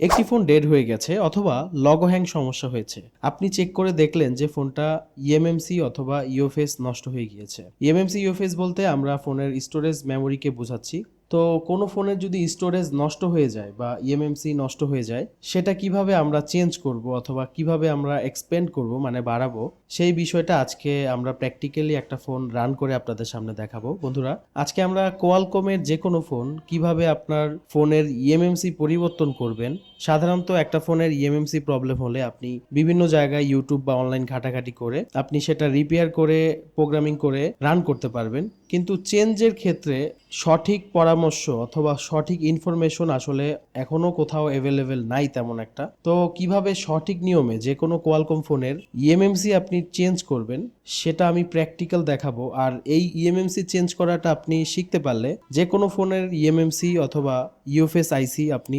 একটি phone dead হয়ে গেছে অথবা লগো হ্যাং সমস্যা হয়েছে। আপনি চেক করে দেখলেন যে ফোনটা ইএমএমসি অথবা ইউএফএস নষ্ট হয়ে গিয়েছে। ইএমএমসি ইউএফএস বলতে আমরা ফোনের স্টোরেজ মেমোরিকে বোঝাচ্ছি। তো কোনো ফোনের যদি স্টোরেজ নষ্ট হয়ে যায় বা ইএমএমসি নষ্ট হয়ে যায়, সেটা কীভাবে আমরা চেঞ্জ করব অথবা কীভাবে আমরা এক্সপেন্ড করব মানে বাড়াবো, সেই বিষয়টা আজকে আমরা প্র্যাকটিক্যালি একটা ফোন রান করে আপনাদের সামনে দেখাবো। বন্ধুরা, আজকে আমরা কোয়ালকমের যে কোনো ফোন কীভাবে আপনার ফোনের ইএমএমসি পরিবর্তন করবেন, সাধারণত একটা ফোনের ইএমএমসি প্রবলেম হলে আপনি বিভিন্ন জায়গায় ইউটিউব বা অনলাইন ঘাটাঘাটি করে আপনি সেটা রিপেয়ার করে প্রোগ্রামিং করে রান করতে পারবেন। কিন্তু চেঞ্জের ক্ষেত্রে সঠিক পরামর্শ অথবা সঠিক ইনফরমেশন আসলে এখনও কোথাও অ্যাভেলেবেল নাই তেমন একটা। তো কীভাবে সঠিক নিয়মে যে কোনো কোয়ালকম ফোনের ইএমএমসি আপনি চেঞ্জ করবেন, সেটা আমি প্র্যাকটিক্যাল দেখাবো। আর এই ইএমএমসি চেঞ্জ করাটা আপনি শিখতে পারলে যে কোনো ফোনের ইএমএমসি অথবা ইউএফএস আইসি আপনি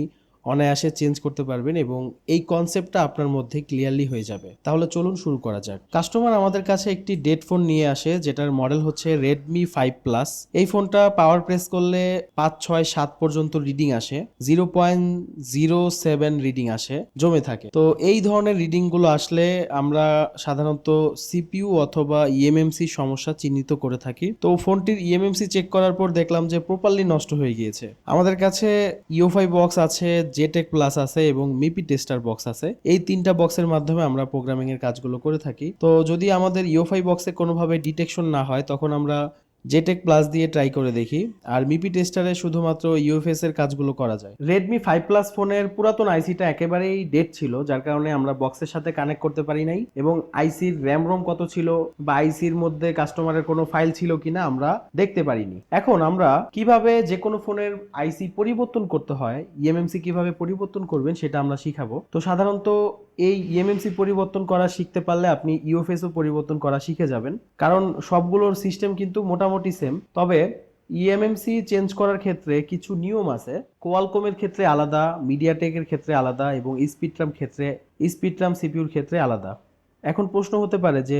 অনায়াসে চেঞ্জ করতে পারবেন এবং এই কনসেপ্টটা আপনার মধ্যে ক্লিয়ারলি হয়ে যাবে। তাহলে চলুন শুরু করা যাক। কাস্টমার আমাদের কাছে একটি ডেড ফোন নিয়ে আসে, যেটার মডেল হচ্ছে রেডমি ফাইভ প্লাস এই ফোনটা পাওয়ার প্রেস করলে পাঁচ, ছয়, সাত পর্যন্ত রিডিং আসে। Zero point zero seven reading আসে, জমে থাকে। তো এই ধরনের রিডিংগুলো আসলে আমরা সাধারণত সিপিইউ অথবা ইএমএমসি সমস্যা চিহ্নিত করে থাকি। তো ফোনটির ইএমএমসি চেক করার পর দেখলাম যে প্রপারলি নষ্ট হয়ে গিয়েছে। আমাদের কাছে ইউফাই বক্স আছে জেটেক প্লাস আছে এবং মিপি টেস্টার বক্স আছে। এই তিনটা বক্সের মাধ্যমে আমরা প্রোগ্রামিং এর কাজগুলো করে থাকি। তো যদি আমাদের ইউফাই বক্সে কোনোভাবে ডিটেকশন না হয়, তখন আমরা জেটেক প্লাস দিয়ে ট্রাই করে দেখি। আর মিপি টেস্টারে শুধুমাত্র ইউএফএস এর কাজগুলো করা যায়। রেডমি ফাইভ প্লাস ফোনের পুরাতন আইসিটা একেবারেই ডেড ছিল, যার কারণে আমরা বক্সের সাথে কানেক্ট করতে পারি নাই। এবং আইসির র্যাম রোম কত ছিল বা আইসির মধ্যে কাস্টমারের কোনো ফাইল ছিল কিনা আমরা দেখতে পারিনি। এখন আমরা কীভাবে যে কোনো ফোনের আইসি পরিবর্তন করতে হয় ইএমএমসি কীভাবে পরিবর্তন করবেন সেটা আমরা শিখাবো। তো সাধারণত এই ইএমএমসি পরিবর্তন করা শিখতে পারলে আপনি ইউএফএসও পরিবর্তন করা শিখে যাবেন। কারণ সবগুলোর সিস্টেম কিন্তু মোটামুটি সেম তবে ইএমএমসি চেঞ্জ করার ক্ষেত্রে কিছু নিয়ম আছে। কোয়ালকমের ক্ষেত্রে আলাদা মিডিয়াটেকের ক্ষেত্রে আলাদা এবং স্পিডট্রাম ক্ষেত্রে স্পিডট্রাম সিপিউর ক্ষেত্রে আলাদা। এখন প্রশ্ন হতে পারে যে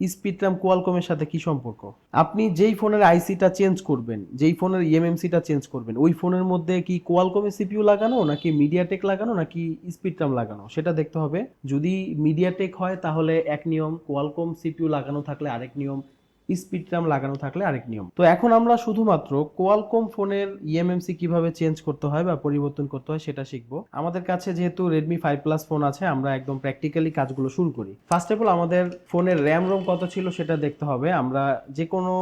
স্পিডট্রাম কোয়ালকমের সাথে কি সম্পর্ক? আপনি যেই ফোনের আইসিটা চেঞ্জ করবেন, যেই ফোনের ইএমএমসিটা চেঞ্জ করবেন, ওই ফোনের মধ্যে কি কোয়ালকমের সিপিউ লাগানো, নাকি মিডিয়াটেক লাগানো, নাকি স্পিড র্যাম লাগানো? সেটা দেখতে হবে। যদি মিডিয়াটেক হয়, তাহলে এক নিয়ম, কোয়ালকম সিপিউ লাগানো থাকলে আরেক নিয়ম স্পিডট্রাম লাগানো থাকলে আরেক নিয়ম। তো এখন আমরা শুধুমাত্র কোয়ালকম ফোনের ইএমএমসি কীভাবে চেঞ্জ করতে হয় বা পরিবর্তন করতে হয় সেটা শিখব। আমাদের কাছে যেহেতু রেডমি ফাইভ প্লাস ফোন আছে, আমরা একদম প্র্যাকটিক্যালি কাজগুলো শুরু করি। ফার্স্ট অফ অল আমাদের ফোনের র্যাম রোম কত ছিল সেটা দেখতে হবে। আমরা যে কোনো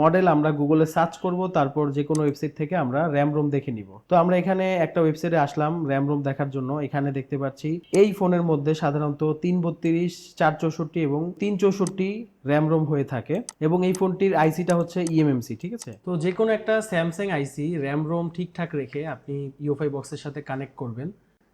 মডেল আমরা গুগলে সার্চ করব, তারপর যে কোনো ওয়েবসাইট থেকে আমরা র্যাম রোম দেখে নিব। তো আমরা এখানে একটা ওয়েবসাইটে আসলাম র্যাম রোম দেখার জন্য। এখানে দেখতে পাচ্ছি এই ফোনের মধ্যে সাধারণত তিন বত্রিশ, চার চৌষট্টি এবং তিন চৌষট্টি র্যাম রোম হয়ে থাকে এবং এই ফোনটির আইসিটা হচ্ছে ইএমএমসি ঠিক আছে? তো যে কোনো একটা স্যামসাং আইসি র্যাম রোম ঠিকঠাক রেখে আপনি ইউফাই বক্সের সাথে কানেক্ট করবেন।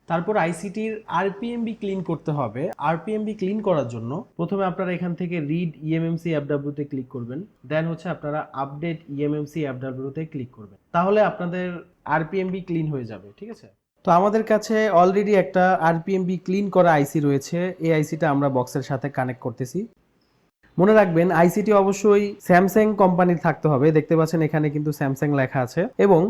তারপর আইসিটির আরপিএমবি ক্লিন করতে হবে। আরপিএমবি ক্লিন করার জন্য প্রথমে আপনারা এখান থেকে রিড ইএমএমসি অ্যাপডাব্লিউতে ক্লিক করবেন। দেন হচ্ছে আপনারা আপডেট ইএমএমসি অ্যাপডাব্লিউতে ক্লিক করবেন। তাহলে আপনাদের আরপিএমবি ক্লিন হয়ে যাবে, ঠিক আছে? তো আমাদের কাছে অলরেডি একটা আরপিএমবি ক্লিন করা আইসি রয়েছে। এই আইসিটা আমরা বক্সের সাথে কানেক্ট করতেছি। মনে রাখবেন আইসিটি অবশ্যই স্যামসাং কোম্পানির থাকতে হবে। দেখতে পাচ্ছেন এখানে কিন্তু স্যামসাং লেখা আছে। এবং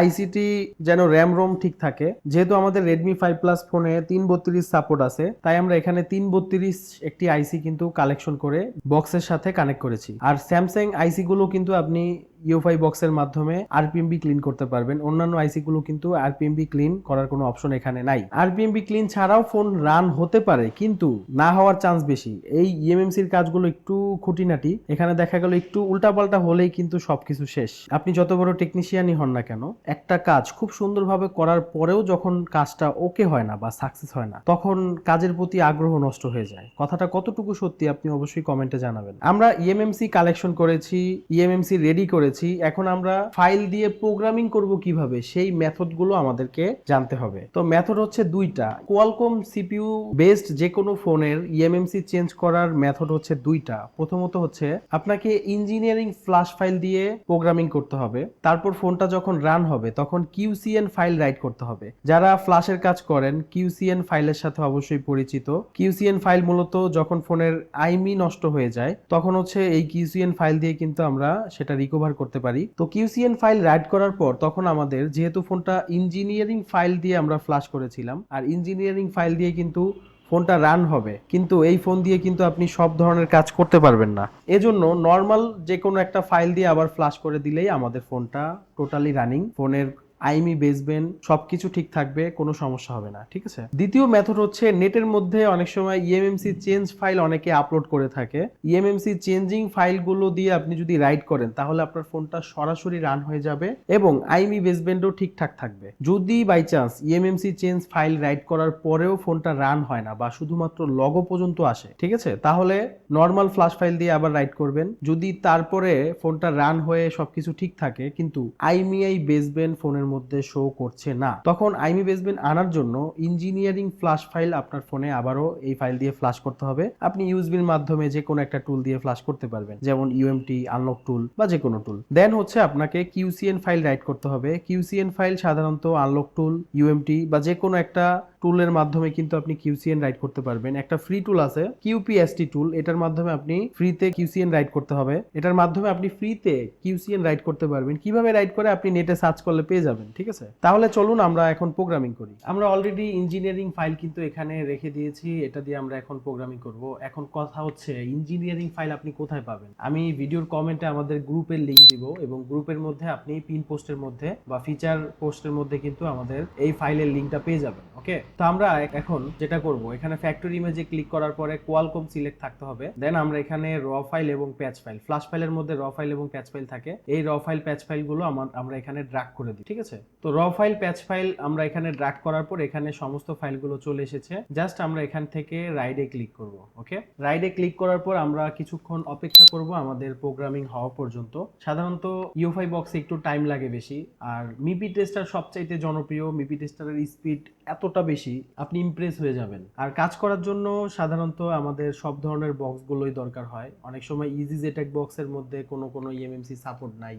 আইসিটি যেন র্যাম রোম ঠিক থাকে, যেহেতু আমাদের রেডমি ফাইভ প্লাস ফোনে তিন বত্রিশ সাপোর্ট আছে, তাই আমরা এখানে তিন বত্রিশ একটি আইসি কিন্তু কালেকশন করে বক্সের সাথে কানেক্ট করেছি। আর স্যামসাং আইসিগুলো কিন্তু আপনি ইউফাই বক্সের মাধ্যমে আরপিএমবি ক্লিন করতে পারবেন। অন্যান্য আইসি গুলো কিন্তু আরপিএমবি ক্লিন করার কোনো অপশন এখানে নাই। আরপিএমবি ক্লিন ছাড়াও ফোন রান হতে পারে, কিন্তু না হওয়ার চান্স বেশি। এই ইএমএমসির কাজগুলো একটু খুঁটিনাটি। এখানে দেখা গেল একটু উল্টাপাল্টা হলেই কিন্তু সবকিছু শেষ। আপনি যত বড় টেকনিশিয়ানই হন না কেন, একটা কাজ খুব সুন্দরভাবে করার পরেও যখন কাজটা ওকে হয় না বা সাকসেস হয় না, তখন কাজের প্রতি আগ্রহ নষ্ট হয়ে যায়। কথাটা কতটুকু সত্যি আপনি অবশ্যই কমেন্টে জানাবেন। আমরা ইএমএমসি কালেকশন করেছি ইএমএমসি রেডি করেছি। এখন আমরা ফাইল দিয়ে প্রোগ্রামিং করব কীভাবে? সেই মেথডগুলো আমাদেরকে জানতে হবে। তো মেথড হচ্ছে দুইটা। কোয়ালকম সিপিইউ বেসড যে কোনো ফোনের ইএমএমসি চেঞ্জ করার মেথড হচ্ছে দুইটা। প্রথমত হচ্ছে আপনাকে ইঞ্জিনিয়ারিং ফ্লাশ ফাইল দিয়ে প্রোগ্রামিং করতে হবে। তারপর ফোনটা যখন রান হবে, তখন কিউসিএন ফাইল রাইট করতে হবে। যারা ফ্লাশের কাজ করেন কিউসিএন ফাইলের সাথে অবশ্যই পরিচিত। কিউসিএন ফাইল মূলত যখন ফোনের আইমি নষ্ট হয়ে যায়, তখন হচ্ছে এই কিউসিএন ফাইল দিয়ে কিন্তু আমরা সেটা রিকভার করতে পারি। তো কিউসিএন ফাইল রাইড করার পর তখন আমাদের যেহেতু ফোনটা ইঞ্জিনিয়ারিং ফাইল দিয়ে আমরা ফ্লাশ করেছিলাম, আর ইঞ্জিনিয়ারিং ফাইল দিয়ে কিন্তু ফোনটা রান হবে। কিন্তু এই ফোন দিয়ে কিন্তু আপনি সব ধরনের কাজ করতে পারবেন না। এজন্য নর্মাল যে কোনো একটা ফাইল দিয়ে আবার ফ্লাশ করে দিলেই আমাদের ফোনটা টোটালি রানিং ফোনের আইমি বেসবেন সবকিছু ঠিক থাকবে, কোনো সমস্যা হবে না, ঠিক আছে? দ্বিতীয় মেথড হচ্ছে নেটের মধ্যে অনেক সময় ইএমএমসি চেঞ্জ ফাইল অনেকে আপলোড করে থাকে। ইএমএমসি চেঞ্জিং ফাইলগুলো দিয়ে আপনি যদি রাইট করেন, তাহলে আপনার ফোনটা সরাসরি রান হয়ে যাবে এবং আইমি বেসবেন্ডও ঠিকঠাক থাকবে। যদি by chance EMMC change file write করার পরেও ফোনটা রান হয় না বা শুধুমাত্র লগো পর্যন্ত আসে, ঠিক আছে? তাহলে নর্মাল ফ্লাশ ফাইল দিয়ে আবার রাইট করবেন। যদি তারপরে ফোনটা রান হয়ে সবকিছু ঠিক থাকে, কিন্তু আইমিআই বেসবেন্ড ফোনের মধ্যে শো করছে না। তখন আইমি বেসবেন্ড আনার জন্য ইঞ্জিনিয়ারিং ফ্লাশ ফাইল আপনার ফোনে আবারও এই ফাইল দিয়ে ফ্লাশ করতে হবে। আপনি ইউএসবির মাধ্যমে যে কোনো একটা টুল দিয়ে ফ্লাশ করতে পারবেন, যেমন ইউএমটি আনলক টুল বা যে কোনো টুল দেন হচ্ছে আপনাকে কিউসিএন ফাইল রাইট করতে হবে। কিউসিএন ফাইল সাধারণত আনলক টুল ইউএমটি বা যে কোনো একটা টুলের মাধ্যমে কিন্তু আপনি কিউসিএন রাইট করতে পারবেন। একটা ফ্রি টুল আছে কিউপিএসটি টুল এটার মাধ্যমে আপনি ফ্রিতে কিউসিএন রাইট করতে হবে। এটার মাধ্যমে আপনি ফ্রিতে কিউসিএন রাইট করতে পারবেন। কীভাবে রাইট করে আপনি নেটে সার্চ করলে পেয়ে যাবেন? ঠিক আছে? তাহলে চলুন আমরা এখন প্রোগ্রামিং করি। আমরা অলরেডি ইঞ্জিনিয়ারিং ফাইল কিন্তু এখানে রেখে দিয়েছি, এটা দিয়ে আমরা এখন প্রোগ্রামিং করব। এখন কথা হচ্ছে ইঞ্জিনিয়ারিং ফাইল আপনি কোথায় পাবেন? আমি ভিডিওর কমেন্টে আমাদের গ্রুপের লিংক দিব এবং গ্রুপের মধ্যে আপনি পিন পোস্টের মধ্যে বা ফিচার পোস্টের মধ্যে কিন্তু আমাদের এই ফাইলের লিংকটা পেয়ে যাবেন ওকে তো আমরা এখন যেটা করব, এখানে ফ্যাক্টরি ইমেজে ক্লিক করার পরে কোয়ালকম সিলেক্ট থাকতে হবে। দেন আমরা এখানে র ফাইল এবং প্যাচ ফাইল ফ্ল্যাশ ফাইলের মধ্যে র ফাইল এবং প্যাচ ফাইল থাকে। এই র ফাইল প্যাচ ফাইলগুলো আমরা এখানে ড্রাগ করে দিই, ঠিক আছে? তো র ফাইল প্যাচ ফাইল আমরা এখানে ড্রাগ করার পর এখানে সমস্ত ফাইলগুলো চলে এসেছে। জাস্ট আমরা এখান থেকে রাইডে ক্লিক করব ওকে রাইডে ক্লিক করার পর আমরা কিছুক্ষণ অপেক্ষা করব আমাদের প্রোগ্রামিং হওয়া পর্যন্ত। সাধারণত ইউফাই বক্সে একটু টাইম লাগে বেশি, আর মিপি টেস্টার সবচাইতে জনপ্রিয়। মিপি টেস্টারের স্পিড এতটা বেশি, আপনি ইমপ্রেস হয়ে যাবেন। আর কাজ করার জন্য সাধারণত আমাদের সব ধরনের বক্সগুলোই দরকার হয়। অনেক সময় ইজি জেটেক বক্সের মধ্যে কোনো কোনো E ইএমএমসি সাপোর্ট নাই।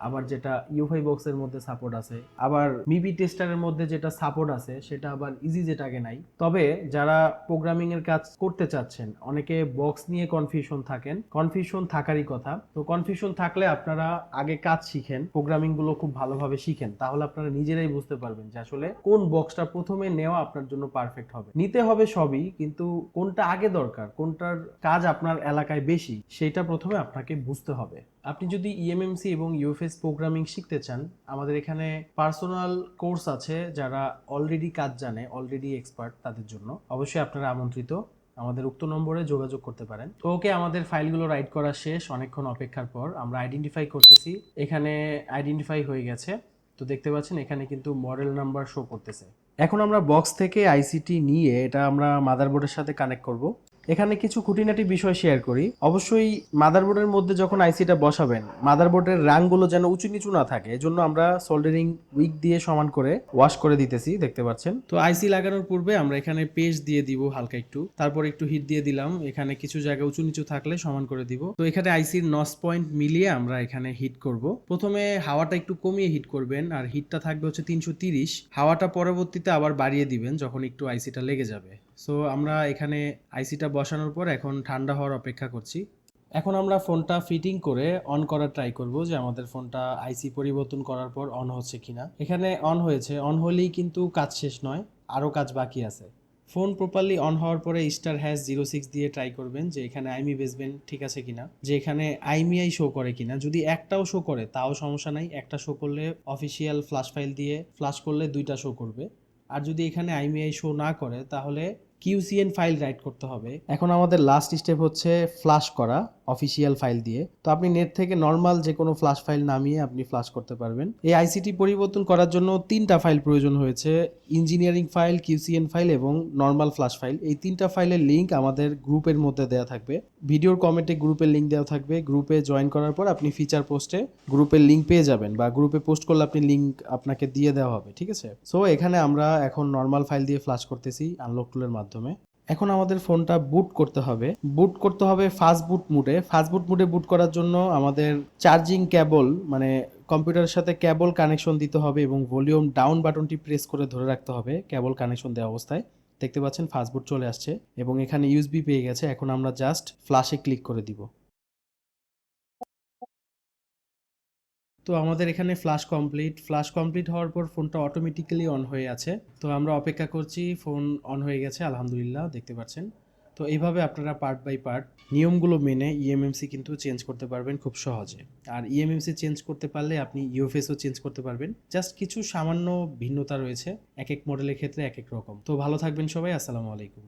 আবার যেটা ইউফাই বক্সের মধ্যে সাপোর্ট আছে, আবার মিবি টেস্টারের মধ্যে যেটা সাপোর্ট আছে, সেটা আবার ইজি যেটাকে নাই। তবে যারা প্রোগ্রামিং এর কাজ করতে চাচ্ছেন, অনেকে বক্স নিয়ে কনফিউশন থাকেন। কনফিউশন থাকারই কথা। তো কনফিউশন থাকলে আপনারা আগে কাজ শিখেন প্রোগ্রামিংগুলো খুব ভালোভাবে শিখেন। তাহলে আপনারা নিজেরাই বুঝতে পারবেন যে আসলে কোন বক্সটা প্রথমে নেওয়া আপনার জন্য পারফেক্ট হবে। নিতে হবে সবই, কিন্তু কোনটা আগে দরকার, কোনটার কাজ আপনার এলাকায় বেশি, সেটা প্রথমে আপনাকে বুঝতে হবে। আপনি যদি E ইএমএমসি এবং ইউএফএস প্রোগ্রামিং শিখতে চান, আমাদের এখানে পার্সোনাল কোর্স আছে যারা অলরেডি কাজ জানে অলরেডি এক্সপার্ট তাদের জন্য। অবশ্যই আপনারা আমন্ত্রিত। আমাদের উক্ত নম্বরে যোগাযোগ করতে পারেন। তো ওকে, আমাদের ফাইলগুলো রাইট করা শেষ, অনেকক্ষণ অপেক্ষার পর। আমরা আইডেন্টিফাই করতেছি। এখানে আইডেন্টিফাই হয়ে গেছে। তো দেখতে পাচ্ছেন, এখানে কিন্তু মডেল নাম্বার শো করতেছে। এখন আমরা বক্স থেকে আইসিটি নিয়ে এটা আমরা মাদারবোর্ডের সাথে কানেক্ট করব। এখানে কিছু খুঁটিনাটি বিষয় শেয়ার করি। অবশ্যই মাদারবোর্ডের মধ্যে যখন আইসিটা বসাবেন মাদারবোর্ডের রাংগুলো যেন উঁচু নিচু না থাকে, এজন্য আমরা সোল্ডারিং উইক দিয়ে সমান করে ওয়াশ করে দিতেছি, দেখতে পাচ্ছেন। তো আইসি লাগানোর পূর্বে আমরা এখানে পেস্ট দিয়ে দিব হালকা একটু, তারপর একটু হিট দিয়ে দিলাম, এখানে কিছু জায়গা উঁচু নিচু থাকলে সমান করে দিব। তো এখানে আইসির নস পয়েন্ট মিলিয়ে আমরা এখানে হিট করব। প্রথমে হাওয়াটা একটু কমিয়ে হিট করবেন, আর হিটটা থাকবে হচ্ছে তিনশো হাওয়াটা পরবর্তীতে আবার বাড়িয়ে দিবেন যখন একটু আইসিটা লেগে যাবে। সো আমরা এখানে আইসিটা বসানোর পর এখন ঠান্ডা হওয়ার অপেক্ষা করছি। এখন আমরা ফোনটা ফিটিং করে অন করার ট্রাই করব যে আমাদের ফোনটা আইসি পরিবর্তন করার পর অন হচ্ছে কিনা। এখানে অন হয়েছে। অন হলেই কিন্তু কাজ শেষ নয়, আরও কাজ বাকি আছে। ফোন প্রপারলি অন হওয়ার পরে স্টার হ্যাশ জিরো সিক্স দিয়ে ট্রাই করবেন যে এখানে আইমি বেসবেন ঠিক আছে কিনা, যে এখানে আইমিআই শো করে কিনা। যদি একটাও শো করে, তাও সমস্যা নাই। একটা শো করলে অফিসিয়াল ফ্লাশ ফাইল দিয়ে ফ্লাশ করলে দুইটা শো করবে। আর যদি এখানে আইমিআই শো না করে, তাহলে কিউসিএন ফাইল রাইট করতে হবে। এখন আমাদের লাস্ট স্টেপ হচ্ছে ফ্লাশ করা অফিসিয়াল ফাইল দিয়ে। তো আপনি নেট থেকে নর্মাল যে কোনো ফ্লাশ ফাইল নামিয়ে আপনি ফ্লাশ করতে পারবেন। এই আইসিটি পরিবর্তন করার জন্য তিনটা ফাইল প্রয়োজন হয়েছে ইঞ্জিনিয়ারিং ফাইল কিউসিএন ফাইল এবং নর্মাল ফ্লাশ ফাইল এই তিনটা ফাইলের লিঙ্ক আমাদের গ্রুপের মধ্যে দেওয়া থাকবে। ভিডিওর কমেন্টে গ্রুপের লিঙ্ক দেওয়া থাকবে। গ্রুপে জয়েন করার পর আপনি ফিচার পোস্টে গ্রুপের লিঙ্ক পেয়ে যাবেন বা গ্রুপে পোস্ট করলে আপনি লিঙ্ক আপনাকে দিয়ে দেওয়া হবে, ঠিক আছে? সো এখানে আমরা এখন নর্মাল ফাইল দিয়ে ফ্লাশ করতেছি আনলক টুলের মাধ্যমে। এখন আমাদের ফোনটা বুট করতে হবে। বুট করতে হবে ফাস্ট বুট মুডে ফাস্ট বুট মুডে বুট করার জন্য আমাদের চার্জিং ক্যাবল মানে কম্পিউটারের সাথে ক্যাবল কানেকশন দিতে হবে এবং ভলিউম ডাউন বাটনটি প্রেস করে ধরে রাখতে হবে কেবল কানেকশন দেওয়া অবস্থায়। দেখতে পাচ্ছেন ফাস্ট বুট চলে আসছে এবং এখানে ইউএসবি পেয়ে গেছে। এখন আমরা জাস্ট ফ্লাশে ক্লিক করে দিব। তো আমাদের এখানে ফ্লাশ কমপ্লিট ফ্লাশ কমপ্লিট হওয়ার পর ফোনটা অটোমেটিক্যালি অন হয়ে আছে। তো আমরা অপেক্ষা করছি ফোন অন হয়ে গেছে, আলহামদুলিল্লাহ, দেখতে পাচ্ছেন। তো এইভাবে আপনারা পার্ট বাই পার্ট নিয়মগুলো মেনে ইএমএমসি কিন্তু চেঞ্জ করতে পারবেন খুব সহজে। আর ইএমএমসি চেঞ্জ করতে পারলে আপনি ইউএফএসও চেঞ্জ করতে পারবেন। জাস্ট কিছু সামান্য ভিন্নতা রয়েছে, এক এক মডেলের ক্ষেত্রে এক এক রকম। তো ভালো থাকবেন সবাই, আসসালামু আলাইকুম।